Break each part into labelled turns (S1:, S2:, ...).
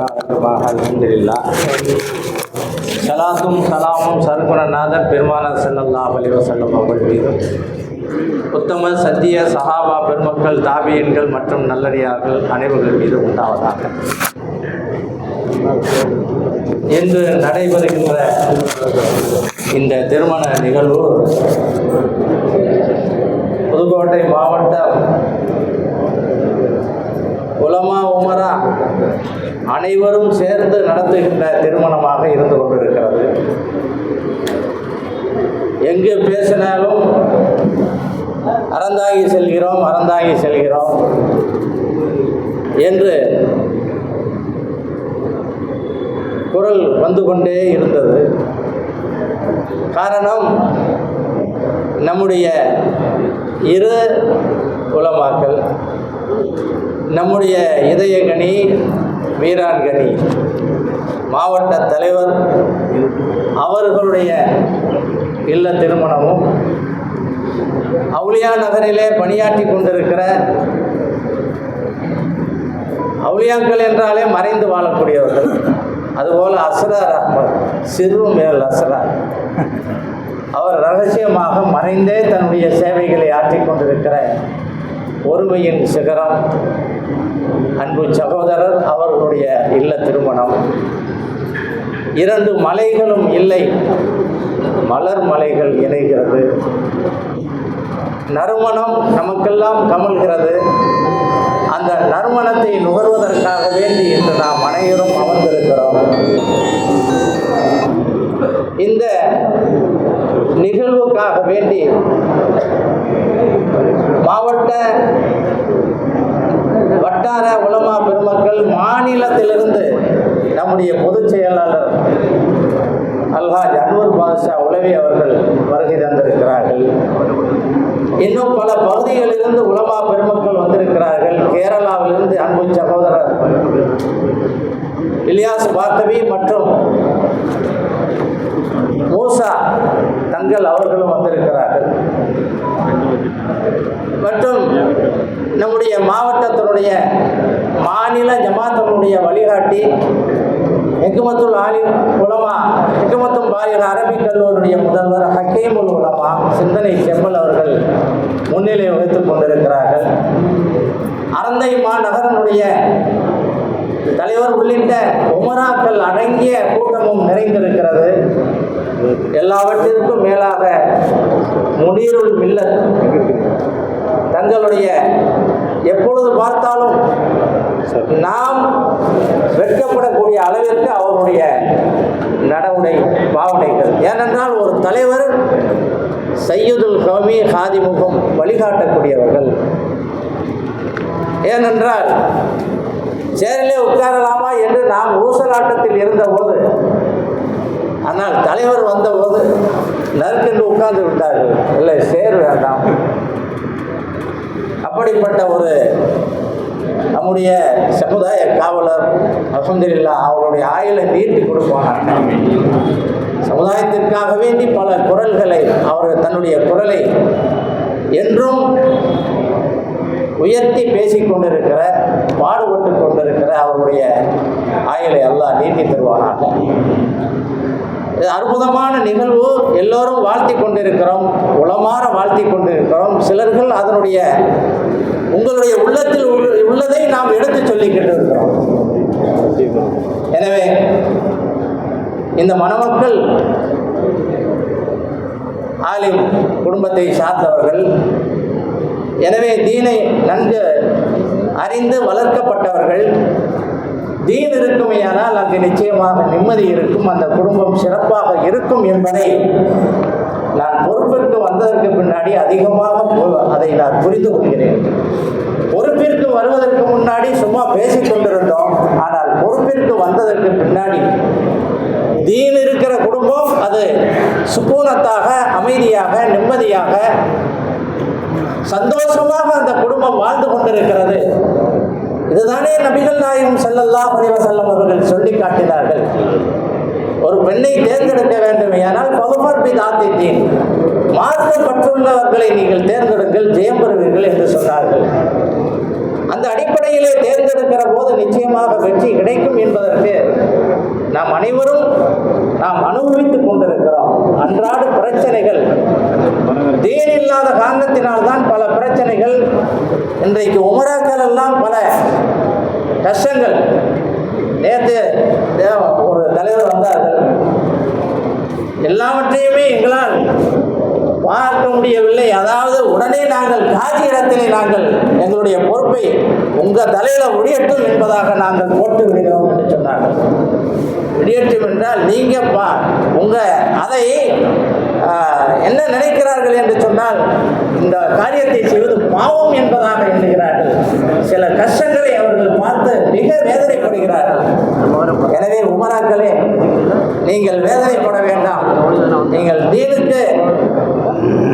S1: வரகாத்துமாக சலாத்தும் சலாமும் சர்க்குணநாதர் பெருமானார் செல்லல்லா அலைஹி செல்லம் அவர்கள் மீதும். உத்தம சத்திய சஹாபா பெருமக்கள் தாபியன்கள் மற்றும் நல்லடியார்கள் அனைவர்கள் மீது உண்டாவதாக. இன்று நடைபெறுகின்ற இந்த திருமண நிகழ்வு புதுக்கோட்டை மாவட்டம் உலமா உமரா அனைவரும் சேர்ந்து நடத்துகின்ற திருமணமாக இருந்து கொண்டிருக்கிறது. எங்கு பேசினாலும் அறந்தாங்கி செல்கிறோம் அறந்தாங்கி செல்கிறோம் என்று குரல் வந்து கொண்டே இருந்தது. காரணம் நம்முடைய இரு உலமாக்கள் நம்முடைய இதயகனி வீரான்கனி மாவட்ட தலைவர் அவர்களுடைய இல்ல திருமணமும் அவுளியா நகரிலே பணியாற்றி கொண்டிருக்கிற அவுளியாக்கள் என்றாலே மறைந்து வாழக்கூடியவர்கள். அதுபோல் அஸ்ரார் அஹ்மத் சிறு மேல் அஸ்ரார். அவர் ரகசியமாக மறைந்தே தன்னுடைய சேவைகளை ஆற்றிக் கொண்டிருக்கிற ஒருமையின் சிகரம். அன்பு சகோதரர் அவர்களுடைய இல்ல திருமணம். இரண்டு மலைகளும் இல்லை. மலர் மலைகள் இணைகிறது. நறுமணம் நமக்கெல்லாம் கமல்கிறது அந்த நறுமணத்தை நுகர்வதற்காக வேண்டி இன்று நாம் அனைவரும் அமர்ந்திருக்கிறோம். இந்த நிகழ்வுக்காக வேண்டி வட்டார உலமா பெருமக்கள் மாநிலத்திலிருந்து நம்முடைய பொதுச் செயலாளர் அல்ஹாஜ் அன்வர் பாதுஷா உலவி அவர்கள் வருகை தந்திருக்கிறார்கள். இன்னும் பல பகுதிகளிலிருந்து உலமா பெருமக்கள் வந்திருக்கிறார்கள். கேரளாவிலிருந்து அன்பு சகோதரர் இலியாஸ் பார்த்தவி மற்றும் மூசா தங்கள் அவர்களும் வந்திருக்கிறார்கள் மற்றும் நம்முடைய நம்முடைய மாநில ஜமாத்தனுடைய வழிகாட்டி ஹெக்குமத்துல் ஆலிம் உலமா ஹெக்குமத்தும் பாலிக அரபிக் கல்லூரியுடைய முதல்வர் ஹக்கீமுல் உலமா சிந்தனை செம்மல் அவர்கள் முன்னிலை வகித்துக் கொண்டிருக்கிறார்கள். அறந்தை மாநகரனுடைய தலைவர் உள்ளிட்ட உமராக்கள் அடங்கிய கூட்டமும் நிறைந்திருக்கிறது. எல்லாவற்றிற்கும் மேலாக முனீருள் மில்லத் தங்களுடைய எப்பொழுது பார்த்தாலும் நாம் வெட்கப்படக்கூடிய அளவிற்கு அவருடைய நடவுடை பாவனைகள். ஏனென்றால் ஒரு தலைவர் சையதுல் கௌமி ஹாதிமுகம் வழிகாட்டக்கூடியவர்கள். ஏனென்றால் சேரிலே உட்காரலாமா என்று நாம் ஊசலாட்டத்தில் இருந்தபோது ஆனால் தலைவர் வந்தபோது நறுக்கென்று உட்கார்ந்து விட்டார்கள். இல்லை சேர் வேண்டாம். அப்படிப்பட்ட ஒரு நம்முடைய சமுதாய காவலர் அல்ஹம்துலில்லா அவருடைய ஆயுளை நீட்டி கொடுப்பாங்க சமுதாயத்திற்காக வேண்டி பல குரல்களை அவர் தன்னுடைய குரலை என்றும் உயர்த்தி பேசிக்கொண்டிருக்கிற பாடுபட்டு கொண்டிருக்கிற அவருடைய ஆயுளை அல்லாஹ் நீட்டி தருவானாக. அற்புதமான நிகழ்வு. எல்லோரும் வாழ்த்தி கொண்டிருக்கிறோம். உளமாற வாழ்த்தி கொண்டிருக்கிறோம். சிலர்கள் அதனுடைய உங்களுடைய உள்ளத்தில் உள்ளதை நாம் எடுத்து சொல்லிக்கிட்டு இருக்கிறோம் எனவே இந்த மணமக்கள் ஆலிம் குடும்பத்தை சார்ந்தவர்கள் எனவே தீனை நன்கு அறிந்து வளர்க்கப்பட்டவர்கள் தீன் இருக்குமையானால் அங்கு நிச்சயமாக நிம்மதி இருக்கும் அந்த குடும்பம் சிறப்பாக இருக்கும் என்பதை நான் பொறுப்பிற்கு வந்ததற்கு பின்னாடி அதிகமாக அதை நான் புரிந்து கொள்கிறேன். பொறுப்பிற்கு வருவதற்கு முன்னாடி சும்மா பேசிக் கொண்டிருந்தோம். ஆனால் பொறுப்பிற்கு வந்ததற்கு பின்னாடி தீன் இருக்கிற குடும்பம் அது சுக்கூனத்தாக அமைதியாக நிம்மதியாக சந்தோஷமாக அந்த குடும்பம் வாழ்ந்து கொண்டிருக்கிறது. இதுதானே நபிகள் நாயகம் ஸல்லல்லாஹு அலைஹி செல்லம் அவர்கள் சொல்லி காட்டினார்கள். ஒரு பெண்ணை தேர்ந்தெடுக்க வேண்டுமேயானால் பகுபர் பி மார்க்க பற்றுள்ளவர்களை நீங்கள் தேர்ந்தெடுங்கள் ஜெயம் பெறுவீர்கள் என்று சொன்னார்கள். அந்த அடிப்படையிலே தேர்ந்தெடுக்கிற போது நிச்சயமாக வெற்றி கிடைக்கும் என்பதற்கு நாம் அனைவரும் நாம் அனுபவித்துக் கொண்டிருக்கிறோம். அன்றாட பிரச்சனைகள். தேன் இல்லாத காரணத்தினால்தான் பல பிரச்சனைகள் இன்றைக்கு உமராக்கள் எல்லாம் பல கஷ்டங்கள். நேற்று ஒரு தலைவர் வந்தார்கள் எல்லாவற்றையுமே எங்களால் பார்க்க முடியவில்லை. அதாவது உடனே நாங்கள் காதி இடத்திலே நாங்கள் எங்களுடைய பொறுப்பை உங்கள் தலையில ஒழியட்டும் என்பதாக நாங்கள் போட்டு விடுகிறோம் என்று சொன்னார்கள். விடியட்டும் என்றால் நீங்கள் பா உங்கள் அதை என்ன நினைக்கிறார்கள் என்று சொன்னால் இந்த காரியத்தை செய்வது பாவம் என்பதாக எண்ணுகிறார்கள். சில கஷ்டங்களை அவர்கள் பார்த்து மிக வேதனைப்படுகிறார்கள். எனவே உமராக்களே நீங்கள் வேதனைப்பட வேண்டாம். நீங்கள் தீனுக்கு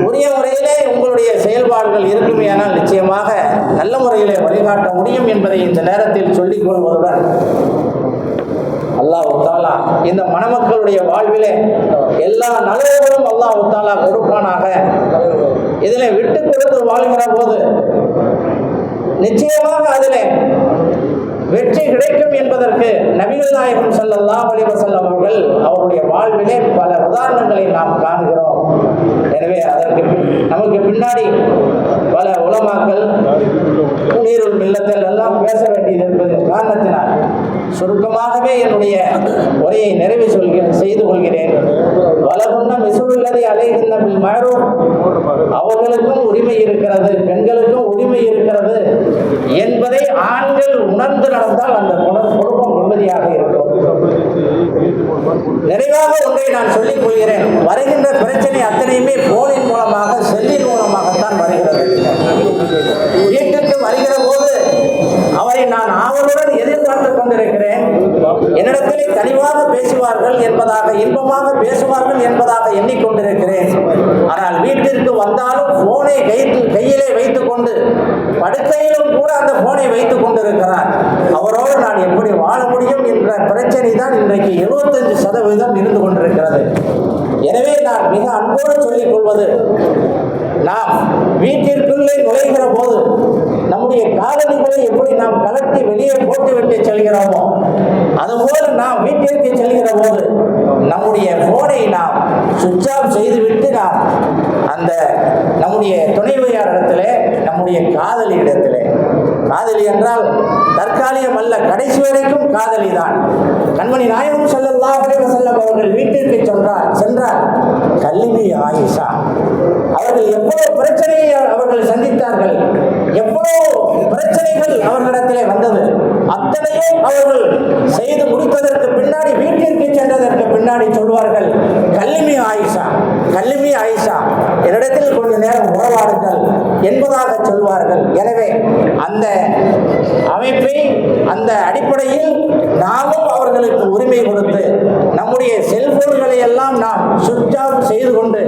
S1: உரிய முறையிலே உங்களுடைய செயல்பாடுகள் இருக்குமே ஆனால் நிச்சயமாக நல்ல முறையிலே வழிகாட்ட முடியும் என்பதை இந்த நேரத்தில் சொல்லிக் கொள்வதுடன் அல்லாஹ் தாலா இந்த மணமக்களுடைய வாழ்விலே எல்லா நலவுகளும் அல்லாஹ் தாலா கொடுப்பானாக. இதில் விட்டு கொடுத்து வாழ்கிற போது நிச்சயமாக அதிலே வெற்றி கிடைக்கும் என்பதற்கு நபிகள் நாயகம் செல்லல்லா வலிவ செல்லம் அவர்கள் அவருடைய வாழ்விலே பல உதாரணங்களை நாம் காணுகிறோம். எனவே அதற்கு நமக்கு பின்னாடி பல உலமாக்கள் நீருள் மில்லத்தில் எல்லாம் பேச வேண்டியது என்பது காரணத்தினால் சுருக்கமாகவே என்னுடைய உரையை நிறைவு சொல்கிறேன் செய்து கொள்கிறேன். வலகுன்ன விசுவில்லதை அலைகின்ற மயரும் அவர்களுக்கும் உரிமை இருக்கிறது பெண்களுக்கும் உரிமை இருக்கிறது என்பதை ஆண்கள் உணர்ந்து நடந்தால் அந்த குடும்பம் நிம்மதியாக இருக்கும். நிறைவாக ஒன்றை நான் சொல்லிக் கொள்கிறேன். வருகின்ற பிரச்சனை தெளிவாக பேசுவார்கள் என்பதாக இன்பமாக பேசுவார்கள் என்பதாக எண்ணிக்கொண்டிருக்கிறேன். ஆனால் வீட்டிற்கு வந்தாலும் போனை கைத்து கையிலே வைத்துக் கொண்டு படுக்கையிலும் கூட அந்த போனை வைத்துக் கொண்டிருக்கிறார். அவரோடு நான் எப்படி வாழ முடியும் என்ற பிரச்சனை தான் இன்றைக்கு எழுபத்தஞ்சு சதவீதம் இருந்து கொண்டிருக்கிறது. எனவே நான் மிக அன்போடு சொல்லிக் கொள்வது நாம் வீட்டிற்குள்ளே நுழைகிற போது நம்முடைய காதலிகளை எப்படி நாம் கலட்டி வெளியே போட்டுவிட்டு செல்கிறோமோ அதுபோல நாம் வீட்டிற்கு செல்கிற போது நம்முடைய போனை நாம் சுவிட்ச் ஆஃப் செய்துவிட்டு நாம் அந்த நம்முடைய துணைவியார் இடத்திலே நம்முடைய காதலி இடத்திலே காதலி என்றால் தற்காலிகம் அல்ல கடைசி வரைக்கும் காதலி தான். கண்மணி நாயகம் செல்லலாம் செல்லம் அவர்கள் வீட்டிற்கு சென்றார் சென்றார். கல்வி ஆயிஷா. அவர்கள் எவ்வளவு பிரச்சனையை அவர்கள் சந்தித்தார்கள் எவ்வளவு பிரச்சனைகள் அவர்களிடத்திலே வந்தது அத்தனையும் அவர்கள் செய்து முடித்ததற்கு பின்னாடி வீட்டிற்கு சென்றதற்கு பின்னாடி சொல்வார்கள் கல்லிமி ஆயிஷா கல்லிமி ஆயிஷா என்னிடத்தில் கொஞ்ச நேரம் உறவாடுங்கள் என்பதாக சொல்வார்கள். எனவே அந்த அமைப்பை அந்த அடிப்படையில் நாமும் அவர்களுக்கு உரிமை கொடுத்து நம்முடைய செல்போன்களை எல்லாம் நாம் சுவிட்ச் ஆஃப் செய்து கொண்டு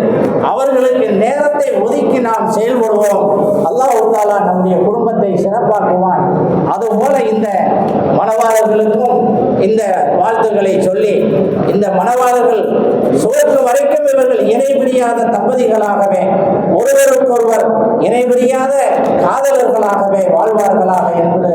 S1: அவர்களுக்கு நேரத்தை ஒதுக்கி நாம் செயல்படுவோம். அல்லாஹ் நம்முடைய குடும்பத்தை சிறப்பாக்குவான். அதுபோல இந்த மணவாளர்களுக்கும் இந்த வாழ்த்துக்களை சொல்லி இந்த மணவாளர்கள் சுவர்க்கு வரைக்கும் இவர்கள் இணைபிரியாத தம்பதிகளாகவே ஒருவருக்கொருவர் இணைபிரியாத காதலர்களாகவே வாழ்வார்களாக என்று